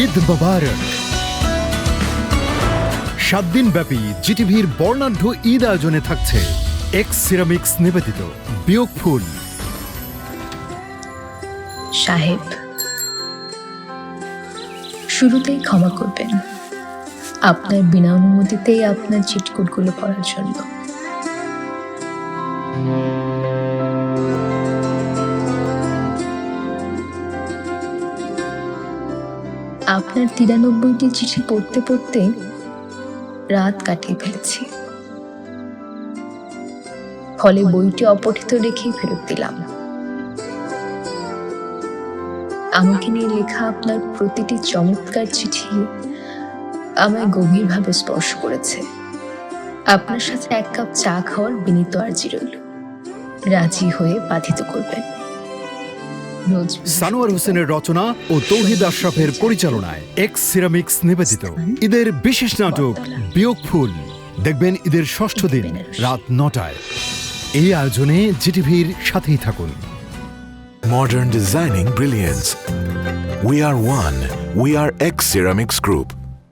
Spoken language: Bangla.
ঈদ মোবারক। সাত দিন ব্যাপী জিটিভির বর্ণাঢ্য ঈদ আয়োজনে থাকছে এক্স সিরামিক্স নিবেদিত বিয়োগ ফুল। সাহেব, শুরুতেই ক্ষমা করবেন। আপনার বিনা অনুমতিতেই আপনার চিটকুটগুলো পড়ার জন্য। আপনার তিরানব্বইটি চিঠি পড়তে পড়তে রাত কাটিয়ে ফেলেছি। ফলে বইটি অপঠিত রেখেই ফেরত দিলাম। আমাকে নিয়ে লেখা আপনার প্রতিটি চমৎকার চিঠি আমায় গভীরভাবে স্পর্শ করেছে। আপনার সাথে এক কাপ চা খাওয়ার বিনীত আর্জি রইল। রাজি হয়ে বাধিত করবেন। সানোয়ার হোসেনের রচনা ও তৌহিদ আশরাফের পরিচালনায় এক্স সিরামিক্স নিবেদিত। ঈদের বিশেষ নাটক বিয়োগ ফুল। দেখবেন ঈদের ষষ্ঠ দিন রাত নটায়। এই আয়োজনে জিটিভির সাথেই থাকুন। Modern designing brilliance we are one we are X ceramics Group.